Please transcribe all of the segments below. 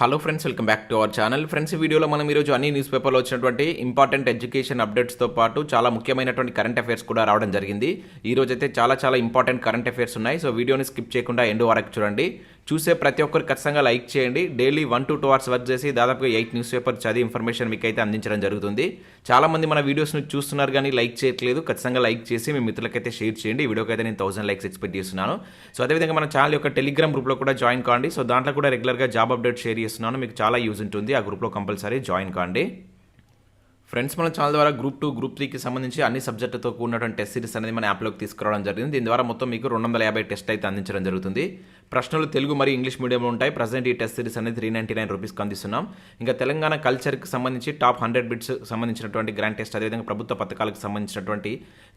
Hello friends welcome back to our channel friends ఈ వీడియోలో మనం ఈరోజు అన్ని న్యూస్ పేపర్లో వచ్చినటువంటి ఇంపార్టెంట్ ఎడ్యుకేషన్ అప్డేట్స్తో పాటు చాలా ముఖ్యమైనటువంటి కరెంట్ అఫైర్స్ కూడా రావడం జరిగింది. ఈ రోజు అయితే చాలా చాలా ఇంపార్టెంట్ కరెంట్ అఫైర్స్ ఉన్నాయి. సో వీడియోని స్కిప్ చేయకుండా ఎండ్ వరకు చూడండి. చూసే ప్రతి ఒక్కరు ఖచ్చితంగా లైక్ చేయండి. Daily one to two hours work చేసి దాదాపుగా ఎయిట్ న్యూస్ పేపర్ చదివి ఇన్ఫర్మేషన్ మీకు అయితే అందించడం జరుగుతుంది. చాలామంది మన వీడియోస్ని చూస్తున్నారు కానీ లైక్ చేయట్లేదు. ఖచ్చితంగా లైక్ చేసి మీ మిత్రులకైతే షేర్ చేయండి. ఈ వీడియోకి అయితే నేను థౌసండ్ లైక్స్ ఎక్స్పెక్ట్ చేస్తున్నాను. సో అదేవిధంగా మన ఛానల్ యొక్క టెలిగ్రామ్ గ్రూప్లో కూడా జాయిన్ కాండి. సో దాంట్లో కూడా రెగ్యులర్గా జాబ్ అప్డేట్ షేర్ చేస్తున్నాను. మీకు చాలా యూజ్ ఉంటుంది. ఆ గ్రూప్లో కంపల్సరీ జాయిన్ కాండి. ఫ్రెండ్స్ మన ఛానల్ ద్వారా గ్రూప్ టూ గ్రూప్ త్రీకి సంబంధించి అన్ని సబ్జెక్టుతో కూడినటువంటి టెస్ట్ సిరీస్ అనేది మన యాప్లోకి తీసుకురావడం జరిగింది. దీని ద్వారా మొత్తం మీకు రెండు వందల యాభై టెస్ట్ అయితే అందించడం జరుగుతుంది. ప్రశ్నలు తెలుగు మరియు ఇంగ్లీష్ మీడియంలో ఉంటాయి. ప్రజెంట్ ఈ టెస్ట్ సిరీస్ అనేది త్రీ నైంటీ నైన్ రూపీస్కి అందిస్తున్నాం. ఇంకా తెలంగాణ కల్చర్కి సంబంధించి టాప్ హండ్రెడ్ బిట్స్ సంబంధించినటువంటి గ్రాండ్ టెస్ట్ అదేవిధంగా ప్రభుత్వ పథకాలకు సంబంధించినటువంటి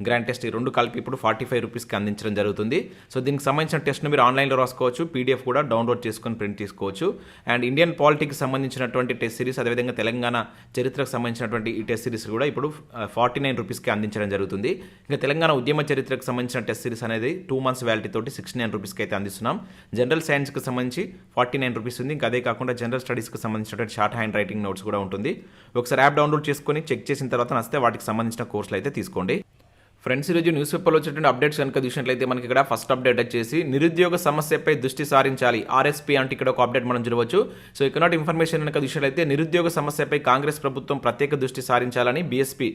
గ్రాండ్ టెస్ట్ ఈ రెండు కలిపి ఇప్పుడు ఫార్టీ ఫైవ్ రూపీస్కి అందించడం జరుగుతుంది. సో దీనికి సంబంధించిన టెస్ట్ను మీరు ఆన్లైన్లో రాసుకోవచ్చు. పీడిఎఫ్ కూడా డౌన్లోడ్ చేసుకొని ప్రింట్ తీసుకోవచ్చు అండ్ ఇండియన్ పాలిటిక్స్ సంబంధించినటువంటి టెస్ట్ సిరీస్ అదేవిధంగా తెలంగాణ చరిత్రకు సంబంధించినటువంటి ఈ టెస్ట్ సిరీస్ కూడా ఇప్పుడు ఫార్టీ నైన్ రూపీస్కి అందించడం జరుగుతుంది. ఇంకా తెలంగాణ ఉద్యమ చరిత్రకు సంబంధించిన టెస్ట్ సిరీస్ అనేది టూ మంత్స్ వ్యాలిటీ తోటి సిక్స్టీ నైన్ రూపీస్కి అయితే అందిస్తున్నాం. జనరల్ సైన్స్కి సంబంధించి ఫార్టీ నైన్ రూపీస్ ఉంది. ఇంకా అదే కాకుండా జనరల్ స్టడీస్కి సంబంధించినటువంటి షార్ట్ హ్యాండ్ రైటింగ్ నోట్స్ కూడా ఉంటుంది. ఒకసారి యాప్ డౌన్లోడ్ చేసుకొని చెక్ చేసిన తర్వాత నస్తే వాటికి సంబంధించిన కోర్సులు అయితే తీసుకోండి. ఫ్రెండ్స్ ఈరోజు న్యూస్ పేపర్లో వచ్చేటువంటి అప్డేట్స్ కనుక చూసినట్లయితే మనకి ఇక్కడ ఫస్ట్ అప్డేట్ వచ్చేసి నిరుద్యోగ సమస్యపై దృష్టి సారించాలి. ఆర్ఎస్పీ అంటే ఇక్కడ ఒక అప్డేట్ మనం చూడవచ్చు. సో ఇక్కడ ఇన్ఫర్మేషన్ కనుక చూసినట్లయితే నిరుద్యోగ సమస్యపై కాంగ్రెస్ ప్రభుత్వం ప్రత్యేక దృష్టి సారించాలని బీఎస్పీ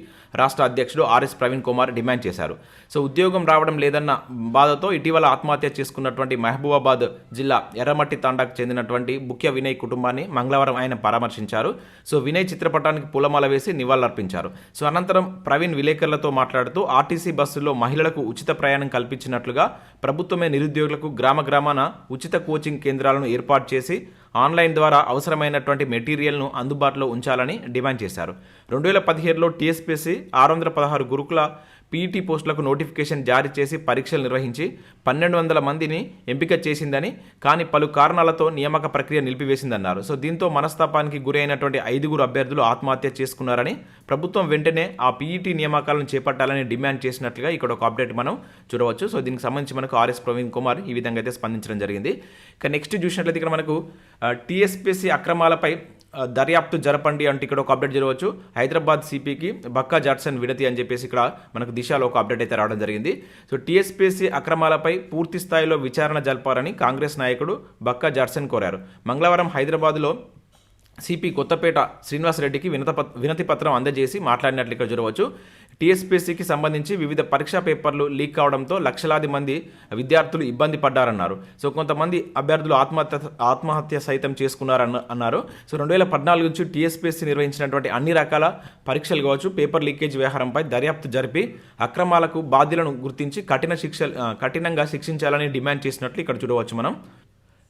రాష్ట్ర అధ్యక్షుడు ఆర్ఎస్ ప్రవీణ్ కుమార్ డిమాండ్ చేశారు. సో ఉద్యోగం రావడం లేదన్న బాధతో ఇటీవల ఆత్మహత్య చేసుకున్నటువంటి మహబూబాబాద్ జిల్లా ఎర్రమట్టి తాండాకు చెందినటువంటి ముఖ్య వినయ్ కుటుంబాన్ని మంగళవారం ఆయన పరామర్శించారు. సో వినయ్ చిత్రపటానికి పూలమాల వేసి నివాళులర్పించారు. సో అనంతరం ప్రవీణ్ విలేకరులతో మాట్లాడుతూ ఆర్టీసీ బస్సుల్లో మహిళలకు ఉచిత ప్రయాణం కల్పించినట్లుగా ప్రభుత్వమే నిరుద్యోగులకు గ్రామ గ్రామాన ఉచిత కోచింగ్ కేంద్రాలను ఏర్పాటు చేసి ఆన్లైన్ ద్వారా అవసరమైనటువంటి మెటీరియల్ను అందుబాటులో ఉంచాలని డిమాండ్ చేశారు. రెండు వేల పదిహేడులో టీఎస్పీసీ ఆరు వందల పదహారు గురుకుల పీఈటీ పోస్టులకు నోటిఫికేషన్ జారీ చేసి పరీక్షలు నిర్వహించి పన్నెండు వందల మందిని ఎంపిక చేసిందని కానీ పలు కారణాలతో నియామక ప్రక్రియ నిలిపివేసిందన్నారు. సో దీంతో మనస్తాపానికి గురి అయినటువంటి ఐదుగురు అభ్యర్థులు ఆత్మహత్య చేసుకున్నారని ప్రభుత్వం వెంటనే ఆ పీఈటీ నియామకాలను చేపట్టాలని డిమాండ్ చేసినట్లుగా ఇక్కడ ఒక అప్డేట్ మనం చూడవచ్చు. సో దీనికి సంబంధించి మనకు ఆర్ఎస్ ప్రవీణ్ కుమార్ ఈ విధంగా అయితే స్పందించడం జరిగింది. ఇక నెక్స్ట్ చూసినట్లయితే ఇక్కడ మనకు టీఎస్పీసీ అక్రమాలపై దర్యాప్తు జరపండి అంటే ఇక్కడ ఒక అప్డేట్ జరగవచ్చు. హైదరాబాద్ సిపికి బక్కా జాట్సన్ విడతి అని చెప్పేసి ఇక్కడ మనకు దిశలో ఒక అప్డేట్ అయితే రావడం జరిగింది. సో టీఎస్పీసీ అక్రమాలపై పూర్తి స్థాయిలో విచారణ జరపాలని కాంగ్రెస్ నాయకుడు బక్కా జాట్సన్ కోరారు. మంగళవారం హైదరాబాద్లో సిపి కొత్తపేట శ్రీనివాసరెడ్డికి వినత వినతి పత్రం అందజేసి మాట్లాడినట్లు ఇక్కడ చూడవచ్చు. టీఎస్పీసీకి సంబంధించి వివిధ పరీక్షా పేపర్లు లీక్ కావడంతో లక్షలాది మంది విద్యార్థులు ఇబ్బంది పడ్డారన్నారు. సో కొంతమంది అభ్యర్థులు ఆత్మహత్య ఆత్మహత్య సైతం చేసుకున్నారన్న అన్నారు. సో రెండు వేల పద్నాలుగు నుంచి టీఎస్పీసీ నిర్వహించినటువంటి అన్ని రకాల పరీక్షలు కావచ్చు పేపర్ లీకేజ్ వ్యవహారంపై దర్యాప్తు జరిపి అక్రమాలకు బాధ్యులను గుర్తించి కఠిన శిక్ష కఠినంగా శిక్షించాలని డిమాండ్ చేసినట్లు ఇక్కడ చూడవచ్చు మనం.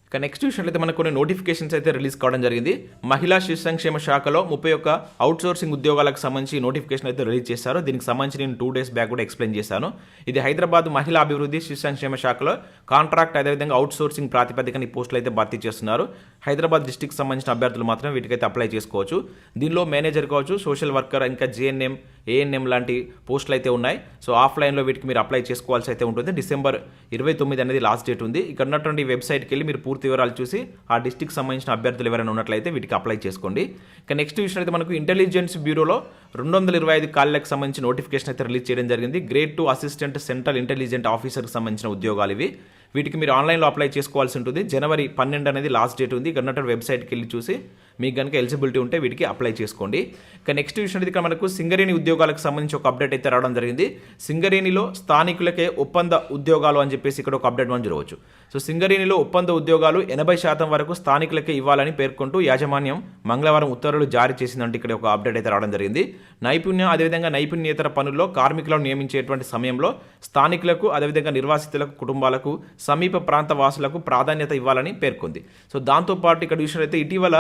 ఇక నెక్స్ట్ చూసినట్లయితే మనకు కొన్ని నోటిఫికేషన్స్ అయితే రిలీజ్ కావడం జరిగింది. మహిళా శిశు సంక్షేమ శాఖలో ముప్పై ఒక్క అవుట్ సోర్సింగ్ ఉద్యోగాలకు సంబంధించి నోటిఫికేషన్ అయితే రిలీజ్ చేశారు. దీనికి సంబంధించి నేను టూ డేస్ బ్యాక్ కూడా ఎక్స్ప్లెయిన్ చేశాను. ఇది హైదరాబాద్ మహిళా అభివృద్ధి శిశు సంక్షేమ శాఖలో కాంట్రాక్ట్ అదేవిధంగా అవుట్ సోర్సింగ్ ప్రాతిపదికన ఈ పోస్టులు అయితే భర్తీ చేస్తున్నారు. హైదరాబాద్ డిస్టిక్ సంబంధించిన అభ్యర్థులు మాత్రం వీటికైతే అప్లై చేసుకోవచ్చు. దీనిలో మేనేజర్ కావచ్చు సోషల్ వర్కర్ ఇంకా జేఎన్ఎం ఏఎన్ఎం లాంటి పోస్టులు అయితే ఉన్నాయి. సో ఆఫ్లైన్లో వీటికి మీరు అప్లై చేసుకోవాల్సి అయితే ఉంటుంది. డిసెంబర్ ఇరవై తొమ్మిది అనేది లాస్ట్ డేట్ ఉంది. ఇక్కడ ఉన్నటువంటి వెబ్సైట్కి వెళ్ళి మీరు పూర్తి వివరాలు చూసి ఆ డిస్టిక్ సంబంధించిన అభ్యర్థులు ఎవరైనా ఉన్నట్లయితే వీటికి అప్లై చేసుకోండి. ఇక నెక్స్ట్ విషయం అయితే మనకు ఇంటెలిజెన్స్ బ్యూరోలో రెండు వందల ఇరవై ఐదు కాళ్ళకి సంబంధించిన నోటిఫికేషన్ అయితే రిలీజ్ చేయడం జరిగింది. Grade two assistant central intelligent ఆఫీసర్కి సంబంధించిన ఉద్యోగాలు ఇవి. వీటికి మీరు ఆన్లైన్లో అప్లై చేసుకోవాల్సి ఉంటుంది. జనవరి పన్నెండు అనేది లాస్ట్ డేట్ ఉంది. ఇక్కడ వెబ్సైట్కి వెళ్ళి చూసి మీకు కనుక ఎలిజిబిలిటీ ఉంటే వీటికి అప్లై చేసుకోండి. ఇక నెక్స్ట్ విషయం అయితే ఇక్కడ మనకు సింగరేణి ఉద్యోగాలకు సంబంధించి ఒక అప్డేట్ అయితే రావడం జరిగింది. సింగరేణిలో స్థానికులకే ఒప్పంద ఉద్యోగాలు అని చెప్పేసి ఇక్కడ ఒక అప్డేట్ మనం చూడవచ్చు. సో సింగరేణిలో ఒప్పంద ఉద్యోగాలు ఎనభై శాతం వరకు స్థానికులకే ఇవ్వాలని పేర్కొంటూ యాజమాన్యం మంగళవారం ఉత్తర్వులు జారీ చేసిందంటే ఇక్కడ ఒక అప్డేట్ అయితే రావడం జరిగింది. నైపుణ్యం అదేవిధంగా నైపుణ్యేతర పనుల్లో కార్మికులను నియమించేటువంటి సమయంలో స్థానికులకు అదేవిధంగా నిర్వాసితులకు కుటుంబాలకు సమీప ప్రాంత వాసులకు ప్రాధాన్యత ఇవ్వాలని పేర్కొంది. సో దాంతోపాటు ఇక్కడ చూసినట్లయితే ఇటీవల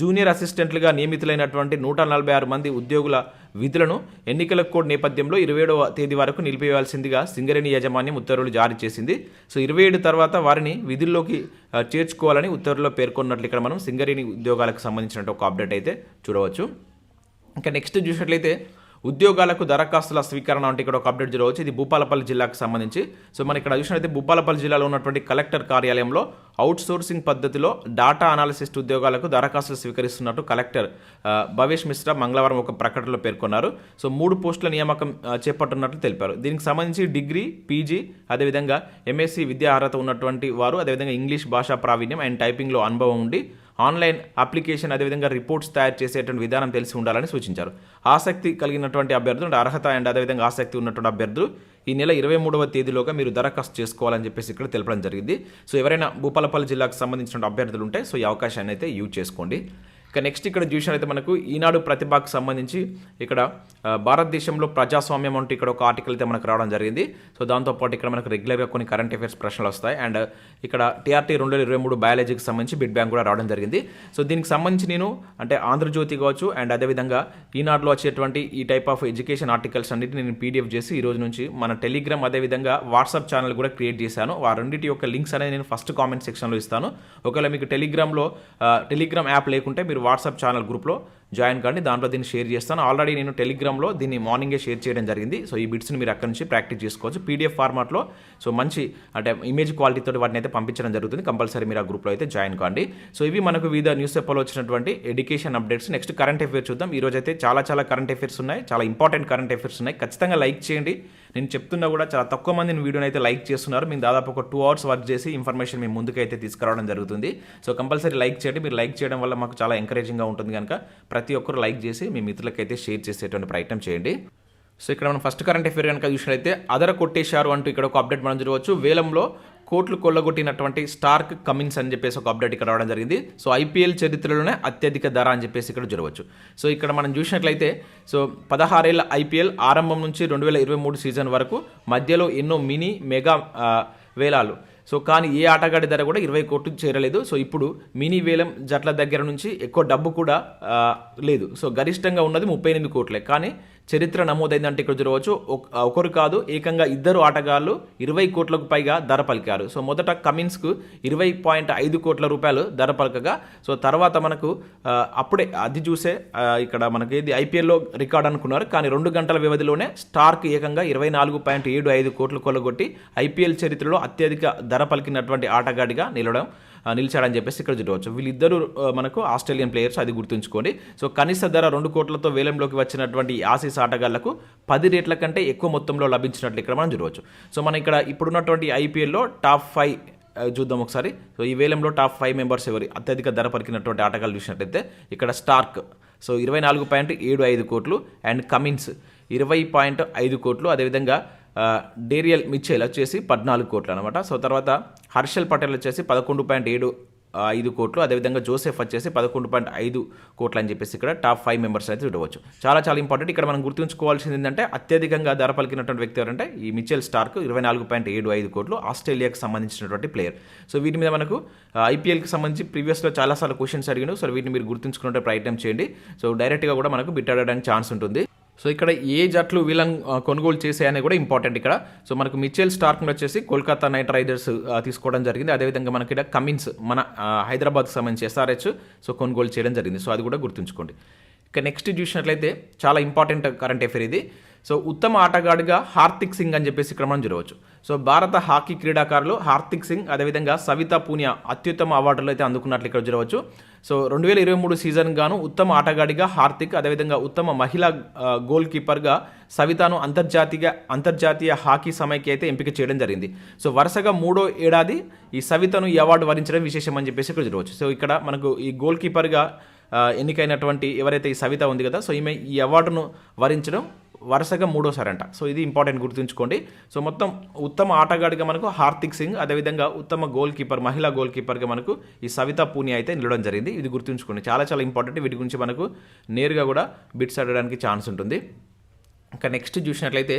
జూనియర్ అసిస్టెంట్లుగా నియమితులైనటువంటి నూట నలభై ఆరు మంది ఉద్యోగుల విధులను ఎన్నికల కోడ్ నేపథ్యంలో ఇరవై ఏడవ తేదీ వరకు నిలిపివేయాల్సిందిగా సింగరేణి యాజమాన్యం ఉత్తర్వులు జారీ చేసింది. సో ఇరవై ఏడు తర్వాత వారిని విధుల్లోకి చేర్చుకోవాలని ఉత్తర్వుల్లో పేర్కొన్నట్లు ఇక్కడ మనం సింగరేణి ఉద్యోగాలకు సంబంధించినట్టు ఒక అప్డేట్ అయితే చూడవచ్చు. ఇంకా నెక్స్ట్ చూసినట్లయితే ఉద్యోగాలకు దరఖాస్తుల స్వీకరణ అంటే ఇక్కడ ఒక అప్డేట్ జరగవచ్చు. ఇది భూపాలపల్లి జిల్లాకు సంబంధించి. సో మనం ఇక్కడ చూసినట్లయితే భూపాలపల్లి జిల్లాలో ఉన్నటువంటి కలెక్టర్ కార్యాలయంలో అవుట్ సోర్సింగ్ పద్ధతిలో డాటా అనాలిసిస్ట్ ఉద్యోగాలకు దరఖాస్తులు స్వీకరిస్తున్నట్టు కలెక్టర్ భవేష్ మిశ్రా మంగళవారం ఒక ప్రకటనలో పేర్కొన్నారు. సో మూడు పోస్టుల నియామకం చేపట్టున్నట్లు తెలిపారు. దీనికి సంబంధించి డిగ్రీ పీజీ అదేవిధంగా ఎంఎస్సీ విద్యా అర్హత ఉన్నటువంటి వారు అదేవిధంగా ఇంగ్లీష్ భాషా ప్రావీణ్యం అండ్ టైపింగ్లో అనుభవం ఉండి ఆన్లైన్ అప్లికేషన్ అదేవిధంగా రిపోర్ట్స్ తయారు చేసేటువంటి విధానం తెలిసి ఉండాలని సూచించారు. ఆసక్తి కలిగినటువంటి అభ్యర్థులు అర్హత అండ్ అదేవిధంగా ఆసక్తి ఉన్నటువంటి అభ్యర్థులు ఈ నెల ఇరవై మూడవ తేదీలోగా మీరు దరఖాస్తు చేసుకోవాలని చెప్పేసి ఇక్కడ తెలపడం జరిగింది. సో ఎవరైనా భూపాలపల్లి జిల్లాకు సంబంధించిన అభ్యర్థులు ఉంటే సో ఈ అవకాశాన్ని అయితే యూజ్ చేసుకోండి. ఇక నెక్స్ట్ ఇక్కడ చూసినట్లయితే మనకు ఈనాడు ప్రతిభకు సంబంధించి ఇక్కడ భారతదేశంలో ప్రజాస్వామ్యం అంటూ ఇక్కడ ఒక ఆర్టికల్ అయితే మనకు రావడం జరిగింది. సో దాంతోపాటు ఇక్కడ మనకు రెగ్యులర్గా కొన్ని కరెంట్ అఫైర్స్ ప్రశ్నలు వస్తాయి. అండ్ ఇక్కడ టీఆర్టీ రెండు వేల ఇరవై మూడు బయాలజీకి సంబంధించి బిడ్ బ్యాంక్ కూడా రావడం జరిగింది. సో దీనికి సంబంధించి నేను అంటే ఆంధ్రజ్యోతి కావచ్చు అండ్ అదేవిధంగా ఈనాడులో వచ్చేటువంటి ఈ టైప్ ఆఫ్ ఎడ్యుకేషన్ ఆర్టికల్స్ అన్నిటి నేను పీడిఎఫ్ చేసి ఈ రోజు నుంచి మన టెలిగ్రామ్ అదేవిధంగా వాట్సాప్ ఛానల్ కూడా క్రియేట్ చేశాను. ఆ రెండింటి యొక్క లింక్స్ అనేది నేను ఫస్ట్ కామెంట్ సెక్షన్లో ఇస్తాను. ఒకవేళ మీకు టెలిగ్రామ్లో టెలిగ్రామ్ యాప్ లేకుంటే మీరు వాట్సాప్ ఛానల్ గ్రూప్లో జాయిన్ కండి దాంట్లో దీన్ని షేర్ చేస్తాను. ఆల్రెడీ నేను టెలిగ్రామ్లో దీన్ని మార్నింగే షేర్ చేయడం జరిగింది. సో ఈ బిట్స్ని మీరు అక్కడి నుంచి ప్రాక్టీస్ చేసుకోవచ్చు. పీడిఎఫ్ ఫార్మాట్లో సో మంచి అంటే ఇమేజ్ క్వాలిటీతో వాటిని అయితే పంపించడం జరుగుతుంది. కంపల్సరీ మీరు ఆ గ్రూప్లో అయితే జాయిన్ కాండి. సో ఇవి మనకు వివిధ న్యూస్ పేపర్లో వచ్చినటువంటి education updates. Next current affairs చూద్దాం. ఈ రోజు అయితే చాలా చాలా కరెంట్ అఫేర్స్ ఉన్నాయి. చాలా ఇంపార్టెంట్ కరెంట్ అఫేర్స్ ఉన్నాయి. ఖచ్చితంగా లైక్ చేయండి. నేను చెప్తున్నా కూడా చాలా తక్కువ మంది వీడియోని అయితే లైక్ చేస్తున్నారు. మేము దాదాపు ఒక టూ అవర్స్ వర్క్ చేసి ఇన్ఫర్మేషన్ మీ ముందుకైతే తీసుకురావడం జరుగుతుంది. సో కంపల్సరీ లైక్ చేయండి. మీరు లైక్ చేయడం వల్ల మాకు చాలా ఎంకరేజింగ్గా ఉంటుంది కనుక ప్రతి ఒక్కరు లైక్ చేసి మీ మిత్రులకైతే షేర్ చేసేటువంటి ప్రయత్నం చేయండి. సో ఇక్కడ మనం ఫస్ట్ కరెంట్ అఫేర్ కనుక చూసినట్లయితే అదర కొట్టేశారు అంటూ ఇక్కడ ఒక అప్డేట్ మనం చూడవచ్చు. వేలంలో కోట్లు కొల్లగొట్టినటువంటి స్టార్క్ కమిన్స్ అని చెప్పేసి ఒక అప్డేట్ ఇక్కడ రావడం జరిగింది. సో ఐపీఎల్ చరిత్రలోనే అత్యధిక ధర అని చెప్పేసి ఇక్కడ చూడవచ్చు. సో ఇక్కడ మనం చూసినట్లయితే సో పదహారేళ్ళ ఐపీఎల్ ఆరంభం నుంచి రెండు వేల ఇరవై మూడు సీజన్ వరకు మధ్యలో ఎన్నో మినీ మెగా వేలాలు సో కానీ ఏ ఆటగాడి ధర కూడా ఇరవై కోట్లు చేరలేదు. సో ఇప్పుడు మినీ వేలం జట్ల దగ్గర నుంచి ఎక్కువ డబ్బు కూడా లేదు. సో గరిష్టంగా ఉన్నది ముప్పై ఎనిమిది కోట్లే. కానీ చరిత్ర నమోదైందంటే ఇక్కడ చూడవచ్చు. ఒకరు కాదు ఏకంగా ఇద్దరు ఆటగాళ్ళు ఇరవై కోట్లకు పైగా ధర పలికారు. సో మొదట కమిన్స్కు ఇరవై పాయింట్ ఐదు కోట్ల రూపాయలు ధర పలకగా. సో తర్వాత మనకు అప్పుడే అది చూసే ఇక్కడ మనకి ఇది ఐపీఎల్లో రికార్డ్ అనుకున్నారు. కానీ రెండు గంటల వ్యవధిలోనే స్టార్క్ ఏకంగా ఇరవై నాలుగు పాయింట్ ఏడు ఐదు కోట్లు కొలగొట్టి ఐపీఎల్ చరిత్రలో అత్యధిక ధర పలికినటువంటి ఆటగాడిగా నిలవడం నిలిచాడని చెప్పేసి ఇక్కడ చూడవచ్చు. వీళ్ళిద్దరు మనకు ఆస్ట్రేలియన్ ప్లేయర్స్ అది గుర్తుంచుకోండి. సో కనీస ధర రెండు కోట్లతో వేలంలోకి వచ్చినటువంటి ఆసీస్ ఆటగాళ్ళకు పది రేట్ల కంటే ఎక్కువ మొత్తంలో లభించినట్లు ఇక్కడ మనం చూడవచ్చు. సో మనం ఇక్కడ ఇప్పుడున్నటువంటి ఐపీఎల్లో టాప్ ఫైవ్ చూద్దాం ఒకసారి. సో ఈ వేలంలో టాప్ ఫైవ్ మెంబర్స్ ఎవరి? అత్యధిక ధర పలికినటువంటి ఆటగాళ్ళు చూసినట్లయితే ఇక్కడ స్టార్క్. సో ఇరవై నాలుగు పాయింట్ ఏడు ఐదు కోట్లు అండ్ కమిన్స్ ఇరవై పాయింట్ ఐదు కోట్లు. అదేవిధంగా డేరియల్ మిచ్చేల్ వచ్చేసి పద్నాలుగు కోట్లు అనమాట సో తర్వాత హర్షల్ పటేల్ వచ్చేసి పదకొండు పాయింట్ ఏడు ఐదు కోట్లు. అదేవిధంగా జోసెఫ్ వచ్చేసి పదకొండు పాయింట్ ఐదు కోట్లు అని చెప్పేసి ఇక్కడ టాప్ ఫైవ్ మెంబర్స్ అయితే చూడవచ్చు. చాలా చాలా ఇంపార్టెంట్. ఇక్కడ మనం గుర్తుంచుకోవాల్సింది ఏంటంటే అత్యధికంగా ధర పలికినటువంటి వ్యక్తి ఎవరంటే ఈ మిచెల్ స్టార్క్ ఇరవై నాలుగు పాయింట్ ఏడు ఐదు కోట్లు ఆస్ట్రేలియాకి సంబంధించినటువంటి ప్లేయర్. సో వీటి మీద మనకు ఐపీఎల్కి సంబంధించి ప్రీవియస్లో చాలాసార్లు క్వశ్చన్స్ అడిగిన. సో వీటిని మీరు గుర్తుంచుకునే ప్రయత్నం చేయండి. సో డైరెక్ట్గా కూడా మనకు బిట్ అడగడానికి ఛాన్స్ ఉంటుంది. సో ఇక్కడ ఏ జట్లు వీళ్ళని కొనుగోలు చేసాయని కూడా ఇంపార్టెంట్ ఇక్కడ. సో మనకు మిచెల్ స్టార్క్ వచ్చేసి కోల్కతా నైట్ రైడర్స్ తీసుకోవడం జరిగింది. అదేవిధంగా మనకి ఇక్కడ కమిన్స్ మన హైదరాబాద్కి సంబంధించి ఎస్ఆర్హెచ్ సో కొనుగోలు చేయడం జరిగింది. సో అది కూడా గుర్తుంచుకోండి. ఇక నెక్స్ట్ చూసినట్లయితే చాలా ఇంపార్టెంట్ కరెంట్ అఫేర్ ఇది. సో ఉత్తమ ఆటగాడిగా హార్దిక్ సింగ్ అని చెప్పేసి ఇక్కడ మనం చూడవచ్చు. సో భారత హాకీ క్రీడాకారులు హార్దిక్ సింగ్ అదేవిధంగా సవితా పూనియా అత్యుత్తమ అవార్డులు అయితే అందుకున్నట్లు ఇక్కడ చూడవచ్చు. సో రెండు వేల ఇరవై మూడు సీజన్ గాను ఉత్తమ ఆటగాడిగా హార్దిక్ అదేవిధంగా ఉత్తమ మహిళా గోల్ కీపర్గా సవితాను అంతర్జాతీయ అంతర్జాతీయ హాకీ సమైకి అయితే ఎంపిక చేయడం జరిగింది. సో వరుసగా మూడో ఏడాది ఈ సవితను ఈ అవార్డు వరించడం విశేషం అని చెప్పేసి ఇక్కడ చూడవచ్చు. సో ఇక్కడ మనకు ఈ గోల్ కీపర్గా ఎన్నికైనటువంటి ఎవరైతే ఈ సవిత ఉంది కదా సో ఈమె ఈ అవార్డును వరించడం వరుసగా మూడోసారి అంట సో ఇది ఇంపార్టెంట్ గుర్తుంచుకోండి. సో మొత్తం ఉత్తమ ఆటగాడిగా మనకు హార్దిక్ సింగ్ అదేవిధంగా ఉత్తమ గోల్ కీపర్ మహిళా గోల్ కీపర్గా మనకు ఈ సవితా పూని అయితే నిలవడం జరిగింది. ఇది గుర్తుంచుకోండి. చాలా చాలా ఇంపార్టెంట్. వీటి గురించి మనకు నేరుగా కూడా బిట్స్ అడగడానికి ఛాన్స్ ఉంటుంది. ఇంకా నెక్స్ట్ చూసినట్లయితే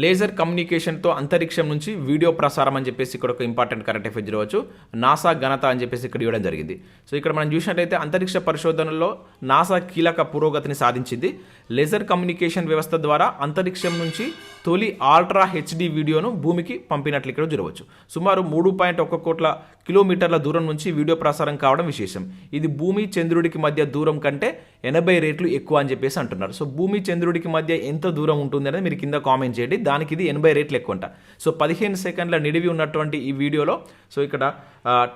లేజర్ కమ్యూనికేషన్తో అంతరిక్షం నుంచి వీడియో ప్రసారం అని చెప్పేసి ఇక్కడ ఒక ఇంపార్టెంట్ కరెంట్ అఫేర్ చూడవచ్చు నాసా ఘనత అని చెప్పేసి ఇక్కడ ఇవ్వడం జరిగింది. సో ఇక్కడ మనం చూసినట్టయితే అంతరిక్ష పరిశోధనలో నాసా కీలక పురోగతిని సాధించింది. లేజర్ కమ్యూనికేషన్ వ్యవస్థ ద్వారా అంతరిక్షం నుంచి తొలి ఆల్ట్రా హెచ్డి వీడియోను భూమికి పంపినట్లు ఇక్కడ చూడవచ్చు. సుమారు మూడు పాయింట్ ఒక కోట్ల కిలోమీటర్ల దూరం నుంచి వీడియో ప్రసారం కావడం విశేషం. ఇది భూమి చంద్రుడికి మధ్య దూరం కంటే ఎనభై రేట్లు ఎక్కువ అని చెప్పేసి అంటున్నారు. సో భూమి చంద్రుడికి మధ్య ఎంత దూరం ఉంటుంది అనేది మీరు కింద కామెంట్ చేయండి. దానికి ఇది ఎనభై రేట్లు ఎక్కువ అంట సో పదిహేను సెకండ్ల నిడివి ఉన్నటువంటి ఈ వీడియోలో సో ఇక్కడ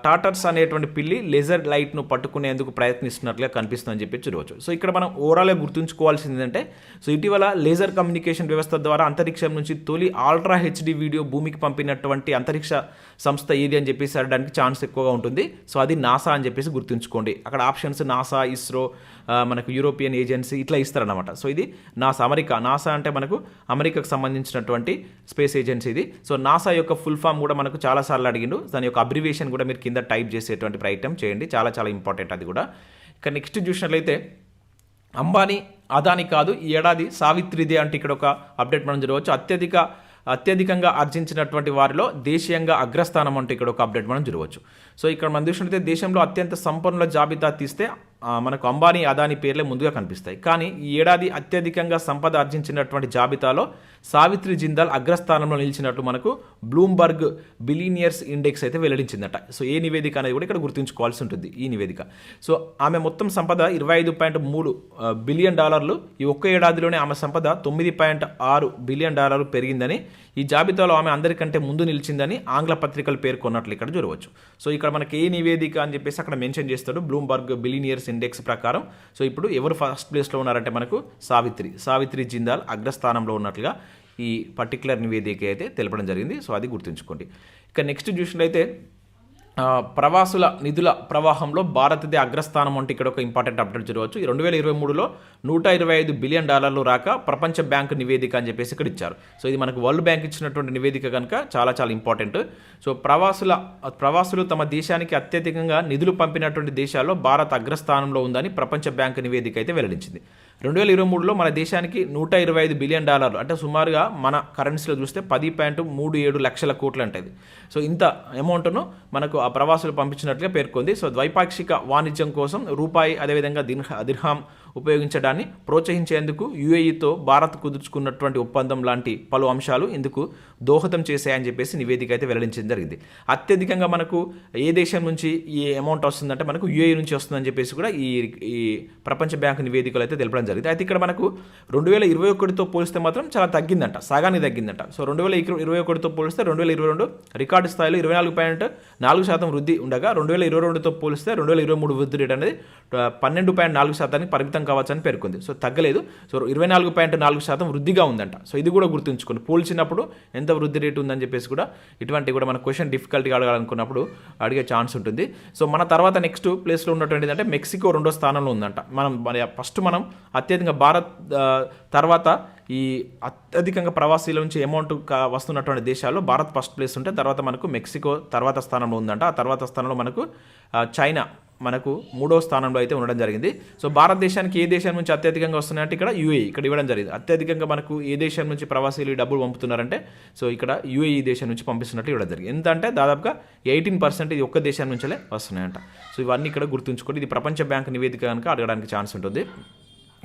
టాటర్స్ అనేటువంటి పిల్లి లెజర్ లైట్ను పట్టుకునేందుకు ప్రయత్నిస్తున్నట్లుగా కనిపిస్తుందని చెప్పి చూడవచ్చు. సో ఇక్కడ మనం ఓవరాల్గా గుర్తుంచుకోవాల్సింది ఏంటంటే సో ఇటీవల లేజర్ కమ్యూనికేషన్ వ్యవస్థ ద్వారా అంతరిక్షం నుంచి తొలి ఆల్ట్రా హెచ్డి వీడియో భూమికి పంపినటువంటి అంతరిక్ష సంస్థ ఏది అని చెప్పేసి అడడానికి ఛాన్స్ ఎక్కువగా ఉంటుంది. సో అది నాసా అని చెప్పేసి గుర్తుంచుకోండి. అక్కడ ఆప్షన్స్ నాసా ఇస్రో మనకు యూరోపియన్ ఏజెన్సీ ఇట్లా ఇస్తారనమాట సో ఇది నాసా అమెరికా. నాసా అంటే మనకు అమెరికాకు సంబంధించినటువంటి స్పేస్ ఏజెన్సీ ఇది. సో నాసా యొక్క ఫుల్ ఫామ్ కూడా మనకు చాలాసార్లు అడిగిండు. దాని యొక్క అబ్రివేషన్ కూడా మీరు కింద టైప్ చేసేటువంటి ప్రయత్నం చేయండి. చాలా చాలా ఇంపార్టెంట్ అది కూడా. ఇక నెక్స్ట్ చూసినట్లయితే అంబానీ అదాని కాదు ఈ ఏడాది సావిత్రిదే అంటే ఇక్కడ ఒక అప్డేట్ మనం చూడవచ్చు. అత్యధిక అత్యధికంగా ఆర్జించినటువంటి వారిలో దేశీయంగా అగ్రస్థానం అంటే ఇక్కడ ఒక అప్డేట్ మనం చూడవచ్చు. సో ఇక్కడ మనం చూసినట్లయితే దేశంలో అత్యంత సంపన్నుల జాబితా తీస్తే మనకు అంబానీ అదాని పేర్లే ముందుగా కనిపిస్తాయి. కానీ ఈ ఏడాది అత్యధికంగా సంపద ఆర్జించినటువంటి జాబితాలో సావిత్రి జిందాల్ అగ్రస్థానంలో నిలిచినట్లు మనకు బ్లూంబర్గ్ బిలీనియర్స్ ఇండెక్స్ అయితే వెల్లడించిందట. సో ఏ నివేదిక అనేది కూడా ఇక్కడ గుర్తుంచుకోవాల్సి ఉంటుంది ఈ నివేదిక. సో ఆమె మొత్తం సంపద ఇరవై ఐదు పాయింట్ మూడు బిలియన్ డాలర్లు. ఈ ఒక్క ఏడాదిలోనే ఆమె సంపద తొమ్మిది పాయింట్ ఆరు బిలియన్ డాలర్లు పెరిగిందని ఈ జాబితాలో ఆమె అందరికంటే ముందు నిలిచిందని ఆంగ్ల పత్రికలు పేర్కొన్నట్లు ఇక్కడ చూడవచ్చు. సో ఇక్కడ మనకి ఏ నివేదిక అని చెప్పేసి అక్కడ మెన్షన్ చేస్తాడు బ్లూంబర్గ్ బిలీనియర్స్ ఇండెక్స్ ప్రకారం. సో ఇప్పుడు ఎవరు ఫస్ట్ ప్లేస్లో ఉన్నారంటే మనకు సావిత్రి. సావిత్రి జిందాల్ అగ్రస్థానంలో ఉన్నట్లుగా ఈ పర్టికులర్ నివేదిక అయితే తెలపడం జరిగింది. సో అది గుర్తుంచుకోండి. ఇక నెక్స్ట్ చూసినట్లయితే ప్రవాసుల నిధుల ప్రవాహంలో భారత్దే అగ్రస్థానం అంటే ఇక్కడ ఒక ఇంపార్టెంట్ అప్డేట్ చూడవచ్చు. ఈ రెండు వేల ఇరవై మూడులో నూట ఇరవై ఐదు బిలియన్ డాలర్లు రాక ప్రపంచ బ్యాంక్ నివేదిక అని చెప్పేసి ఇక్కడ ఇచ్చారు. సో ఇది మనకు వరల్డ్ బ్యాంక్ ఇచ్చినటువంటి నివేదిక కనుక చాలా చాలా ఇంపార్టెంట్. సో ప్రవాసుల ప్రవాసులు తమ దేశానికి అత్యధికంగా నిధులు పంపినటువంటి దేశాల్లో భారత్ అగ్రస్థానంలో ఉందని ప్రపంచ బ్యాంక్ నివేదిక అయితే వెల్లడించింది. రెండు వేల ఇరవై మూడులో మన దేశానికి నూట ఇరవై ఐదు బిలియన్ డాలర్లు అంటే సుమారుగా మన కరెన్సీలో చూస్తే పది పాయింట్ మూడు ఏడు లక్షల కోట్లు అంటది సో ఇంత అమౌంట్ను మనకు ఆ ప్రవాసులు పంపించినట్లుగా పేర్కొంది. సో ద్వైపాక్షిక వాణిజ్యం కోసం రూపాయి అదేవిధంగా దిర్హ దిర్హాం ఉపయోగించడాన్ని ప్రోత్సహించేందుకు యుఏఈతో భారత్ కుదుర్చుకున్నటువంటి ఒప్పందం లాంటి పలు అంశాలు ఇందుకు దోహదం చేశాయని చెప్పేసి నివేదిక అయితే వెల్లడించడం జరిగింది. అత్యధికంగా మనకు ఏ దేశం నుంచి ఈ అమౌంట్ వస్తుందంటే మనకు యుఏఈ నుంచి వస్తుందని చెప్పేసి కూడా ఈ ఈ ప్రపంచ బ్యాంకు నివేదికలు అయితే తెలపడం జరిగింది. అయితే ఇక్కడ మనకు రెండు వేల ఇరవై ఒకటితో పోలిస్తే మాత్రం చాలా తగ్గిందంట సగానికి తగ్గిందంట. సో రెండు వేల ఇరవై ఒకటితో పోలిస్తే రెండు వేల ఇరవై రెండు రికార్డు స్థాయిలో ఇరవై నాలుగు పాయింట్ నాలుగు శాతం వృద్ధి ఉండగా రెండు వేల ఇరవై రెండుతో పోలిస్తే రెండు వేల ఇరవై మూడు వృద్ధి రేట్ అనేది పన్నెండు పాయింట్ నాలుగు శాతానికి పరిమితం కావచ్చు అని పేర్కొంది. సో తగ్గలేదు. సో ఇరవై నాలుగు పాయింట్ నాలుగు శాతం వృద్ధిగా ఉందంట. సో ఇది కూడా గుర్తుంచుకోండి. పోల్చినప్పుడు ఎంత వృద్ధి రేటు ఉందని చెప్పేసి కూడా ఇటువంటి కూడా మన క్వశ్చన్ డిఫికల్ట్గా అడగాలనుకున్నప్పుడు అడిగే ఛాన్స్ ఉంటుంది. సో మన తర్వాత నెక్స్ట్ ప్లేస్లో ఉన్నటువంటిది అంటే మెక్సికో రెండో స్థానంలో ఉందంట. మనం ఫస్ట్ మనం అత్యధికంగా భారత్ తర్వాత ఈ అత్యధికంగా ప్రవాసీల నుంచి అమౌంట్ వస్తున్నటువంటి దేశాల్లో భారత్ ఫస్ట్ ప్లేస్ ఉంటే తర్వాత మనకు మెక్సికో తర్వాత స్థానంలో ఉందంట. ఆ తర్వాత స్థానంలో మనకు చైనా మనకు మూడో స్థానంలో అయితే ఉండడం జరిగింది. సో భారతదేశానికి ఏ దేశం నుంచి అత్యధికంగా వస్తున్నాయంటే ఇక్కడ యూఏఈ ఇక్కడ ఇవ్వడం జరిగింది. అత్యధికంగా మనకు ఏ దేశం నుంచి ప్రవాసీలు డబ్బులు పంపుతున్నారంటే సో ఇక్కడ యూఏఈ దేశం నుంచి పంపిస్తున్నట్టు ఇవ్వడం జరిగింది. ఎంత అంటే దాదాపుగా ఎయిటీన్ పర్సెంట్ ఇది ఒక్క దేశం నుంచే వస్తున్నాయంట. సో ఇవన్నీ ఇక్కడ గుర్తుంచుకోండి ఇది ప్రపంచ బ్యాంక్ నివేదిక కనుక అడగడానికి ఛాన్స్ ఉంటుంది.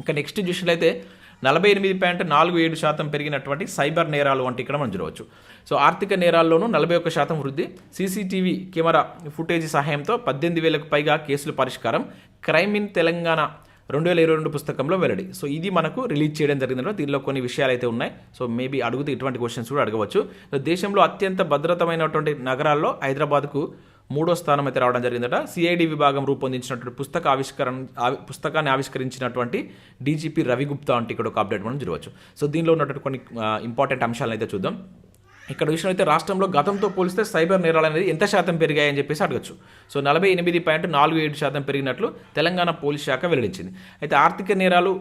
ఇంకా నెక్స్ట్ చూసినట్లయితే నలభై ఎనిమిది పాయింట్ నాలుగు ఏడు శాతం పెరిగినటువంటి సైబర్ నేరాలు వంటి ఇక్కడ మనం చూడవచ్చు. సో ఆర్థిక నేరాల్లోనూ నలభై ఒక్క శాతం వృద్ధి. సీసీటీవీ కెమెరా ఫుటేజ్ సహాయంతో పద్దెనిమిది వేలకు పైగా కేసులు పరిష్కారం. క్రైమ్ ఇన్ తెలంగాణ రెండు వేల ఇరవై రెండు పుస్తకంలో వెల్లడి. సో ఇది మనకు రిలీజ్ చేయడం జరిగిందంటే దీనిలో కొన్ని విషయాలు అయితే ఉన్నాయి. సో మేబీ అడుగుతూ ఇటువంటి క్వశ్చన్స్ కూడా అడగవచ్చు. సో దేశంలో అత్యంత భద్రతమైనటువంటి నగరాల్లో హైదరాబాద్కు మూడో స్థానం అయితే రావడం జరిగిందట. సిఐడి విభాగం రూపొందించినటువంటి పుస్తక ఆవిష్కరణ పుస్తకాన్ని ఆవిష్కరించినటువంటి డీజీపీ రవిగుప్తా అంటే ఇక్కడ ఒక అప్డేట్ మనం చూడవచ్చు. సో దీనిలో ఉన్నటువంటి కొన్ని ఇంపార్టెంట్ అంశాలను అయితే చూద్దాం. ఇక్కడ విషయం అయితే రాష్ట్రంలో గతంతో పోలిస్తే సైబర్ నేరాలు అనేది ఎంత శాతం పెరిగాయని చెప్పేసి అడగచ్చు. సో నలభై ఎనిమిది పాయింట్ నాలుగు ఏడు శాతం పెరిగినట్లు తెలంగాణ పోలీస్ శాఖ వెల్లడించింది. అయితే ఆర్థిక నేరాలు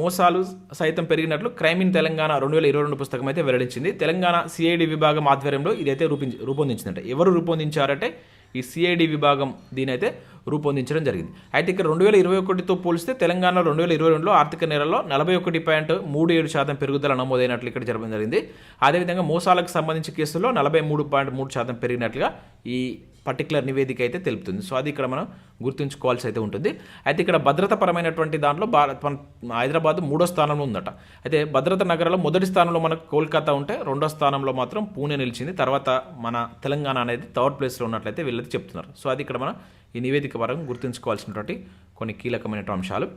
మోసాలు సైతం పెరిగినట్లు క్రైమ్ ఇన్ తెలంగాణ రెండు వేల ఇరవై రెండు పుస్తకం అయితే వెల్లడించింది. తెలంగాణ సిఐడి విభాగం ఆధ్వర్యంలో ఇదైతే రూపించి రూపొందించిందంట. ఎవరు రూపొందించారంటే ఈ సిఐడి విభాగం దీని అయితే రూపొందించడం జరిగింది. అయితే ఇక్కడ రెండు వేల ఇరవై ఒకటితో పోలిస్తే తెలంగాణలో రెండు వేల ఇరవై రెండులో ఆర్థిక నేరాల్లో నలభై ఒకటి పాయింట్ మూడు ఏడు శాతం పెరుగుదల నమోదైనట్లు ఇక్కడ జరగడం జరిగింది. అదేవిధంగా మోసాలకు సంబంధించి కేసుల్లో నలభై మూడు పాయింట్ మూడు శాతం పెరిగినట్లుగా ఈ పర్టికులర్ నివేదిక అయితే తెలుపుతుంది. సో అది ఇక్కడ మనం గుర్తుంచుకోవాల్సి అయితే ఉంటుంది. అయితే ఇక్కడ భద్రతాపరమైనటువంటి దాంట్లో భారత్ మన హైదరాబాద్ మూడో స్థానంలో ఉందట. అయితే భద్రత నగరంలో మొదటి స్థానంలో మనకు కోల్కతా ఉంటే రెండో స్థానంలో మాత్రం పూణే నిలిచింది. తర్వాత మన తెలంగాణ అనేది థర్డ్ ప్లేస్లో ఉన్నట్లయితే వీళ్ళది చెప్తున్నారు. సో అది ఇక్కడ మనం ఈ నివేదిక పరంగా గుర్తుంచుకోవాల్సినటువంటి కొన్ని కీలకమైన అంశాలు.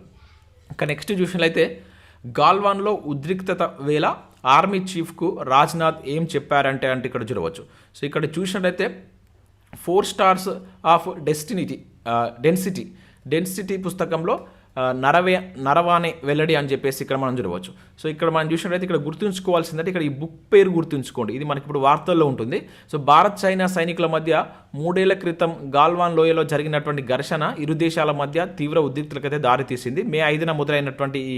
ఇంకా నెక్స్ట్ చూసినట్లయితే గాల్వాన్లో ఉద్రిక్తత వేళ ఆర్మీ చీఫ్కు రాజ్నాథ్ ఏం చెప్పారంటే అంటే ఇక్కడ చూడవచ్చు. సో ఇక్కడ చూసినట్లయితే four stars of destiny density. Density పుస్తకంలో నరవే నరవానే వెల్లడి అని చెప్పేసి ఇక్కడ మనం చూడవచ్చు. సో ఇక్కడ మనం చూసినట్లయితే ఇక్కడ గుర్తుంచుకోవాల్సిందంటే ఇక్కడ ఈ బుక్ పేరు గుర్తుంచుకోండి. ఇది మనకి ఇప్పుడు వార్తల్లో ఉంటుంది. సో భారత్ చైనా సైనికుల మధ్య మూడేళ్ళ క్రితం గాల్వాన్ లోయలో జరిగినటువంటి ఘర్షణ ఇరు దేశాల మధ్య తీవ్ర ఉద్రిక్తులకైతే దారితీసింది. మే ఐదున మొదలైనటువంటి ఈ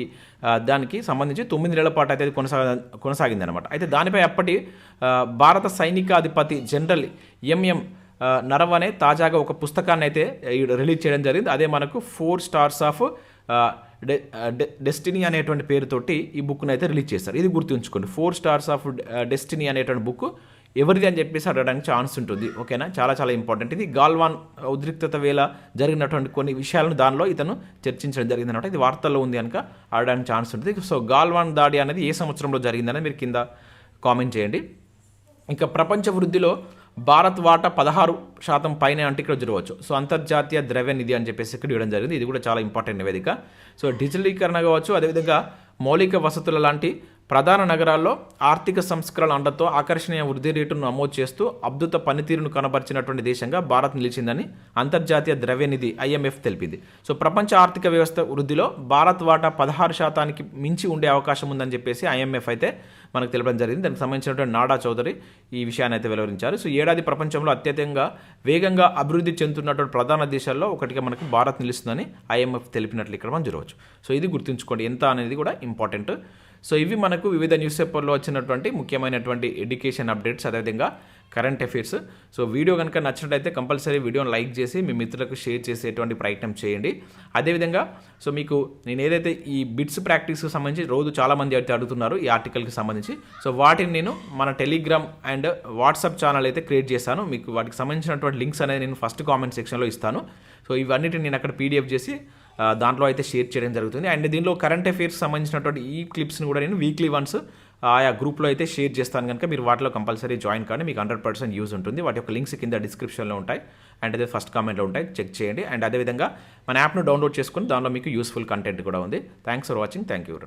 దానికి సంబంధించి తొమ్మిది నెలల పాటు అయితే కొనసాగ కొనసాగింది అనమాట అయితే దానిపై అప్పటి భారత సైనికాధిపతి జనరల్ ఎంఎం నరవ్ నరవనే తాజాగా ఒక పుస్తకాన్ని అయితే రిలీజ్ చేయడం జరిగింది. అదే మనకు ఫోర్ స్టార్స్ ఆఫ్ డెస్టినీ అనేటువంటి పేరుతోటి ఈ బుక్ను అయితే రిలీజ్ చేస్తారు ఇది గుర్తుంచుకోండి. ఫోర్ స్టార్స్ ఆఫ్ డెస్టినీ అనేటువంటి బుక్ ఎవరిది అని చెప్పేసి అడగడానికి ఛాన్స్ ఉంటుంది. ఓకేనా? చాలా చాలా ఇంపార్టెంట్. ఇది గాల్వాన్ ఉద్రిక్తత వేళ జరిగినటువంటి కొన్ని విషయాలను దానిలో ఇతను చర్చించడం జరిగింది అనమాట ఇది వార్తల్లో ఉంది కనుక ఆడడానికి ఛాన్స్ ఉంటుంది. సో గాల్వాన్ దాడి అనేది ఏ సంవత్సరంలో జరిగిందని మీరు కింద కామెంట్ చేయండి. ఇంకా ప్రపంచ వృద్ధిలో భారత్ వాటా పదహారు శాతం పైన అంటే ఇక్కడ చూడవచ్చు సో అంతర్జాతీయ ద్రవ్య నిధి అని చెప్పేసి ఇక్కడ ఇవ్వడం జరిగింది. ఇది కూడా చాలా ఇంపార్టెంట్ నివేదిక. సో డిజిటలీకరణ కావచ్చు అదేవిధంగా మౌలిక వసతుల లాంటి ప్రధాన నగరాల్లో ఆర్థిక సంస్కరణ అండతో ఆకర్షణీయ వృద్ధి రేటును నమోదు చేస్తూ అద్భుత పనితీరును కనబరిచినటువంటి దేశంగా భారత్ నిలిచిందని అంతర్జాతీయ ద్రవ్యనిధి ఐఎంఎఫ్ తెలిపింది. సో ప్రపంచ ఆర్థిక వ్యవస్థ వృద్ధిలో భారత్ వాటా పదహారు శాతానికి మించి ఉండే అవకాశం ఉందని చెప్పేసి ఐఎంఎఫ్ అయితే మనకు తెలపడం జరిగింది. దానికి సంబంధించినటువంటి నాడా చౌదరి ఈ విషయాన్ని అయితే వెలువరించారు. సో ఏడాది ప్రపంచంలో అత్యధికంగా వేగంగా అభివృద్ధి చెందుతున్నటువంటి ప్రధాన దేశాల్లో ఒకటిగా మనకి భారత్ నిలుస్తుందని ఐఎంఎఫ్ తెలిపినట్లు ఇక్కడ మనం చూడవచ్చు. సో ఇది గుర్తుంచుకోండి. ఎంత అనేది కూడా ఇంపార్టెంట్. సో ఇవి మనకు వివిధ న్యూస్ పేపర్లో వచ్చినటువంటి ముఖ్యమైనటువంటి ఎడ్యుకేషన్ అప్డేట్స్ అదేవిధంగా కరెంట్ అఫైర్స్ సో వీడియో కనుక నచ్చినట్లయితే కంపల్సరీ వీడియోని లైక్ చేసి మీ మిత్రులకు షేర్ చేసేటువంటి ప్రయత్నం చేయండి. అదేవిధంగా సో మీకు నేను ఏదైతే ఈ బిట్స్ ప్రాక్టీస్కి సంబంధించి రోజు చాలామంది అయితే అడుగుతున్నారు ఈ ఆర్టికల్కి సంబంధించి. సో వాటిని నేను మన టెలిగ్రామ్ అండ్ వాట్సాప్ ఛానల్ అయితే క్రియేట్ చేశాను. మీకు వాటికి సంబంధించినటువంటి లింక్స్ అనేది నేను ఫస్ట్ కామెంట్ సెక్షన్లో ఇస్తాను. సో ఇవన్నిటిని నేను అక్కడ పీడిఎఫ్ చేసి దాంట్లో అయితే షేర్ చేయడం జరుగుతుంది. అండ్ దీనిలో కరెంట్ అఫైర్స్ సంబంధించినటువంటి ఈ క్లిప్స్ని కూడా నేను వీక్లీ వన్స్ ఆయా గ్రూప్లో అయితే షేర్ చేస్తాను కనుక మీరు వాటిలో కంపల్సరీ జాయిన్ కానీ మీకు హండ్రెడ్ పర్సెంట్ యూజ్ ఉంటుంది. వాటి యొక్క లింక్స్ కింద డిస్క్రిప్షన్లో ఉంటాయి. అండ్ అదే ఫస్ట్ కామెంట్లో ఉంటాయి. చెక్ చేయండి. అండ్ అదేవిధంగా మన యాప్ను డౌన్లోడ్ చేసుకుని దానిలో మీకు యూస్ఫుల్ కంటెంట్ కూడా ఉంది. Thanks for watching thank you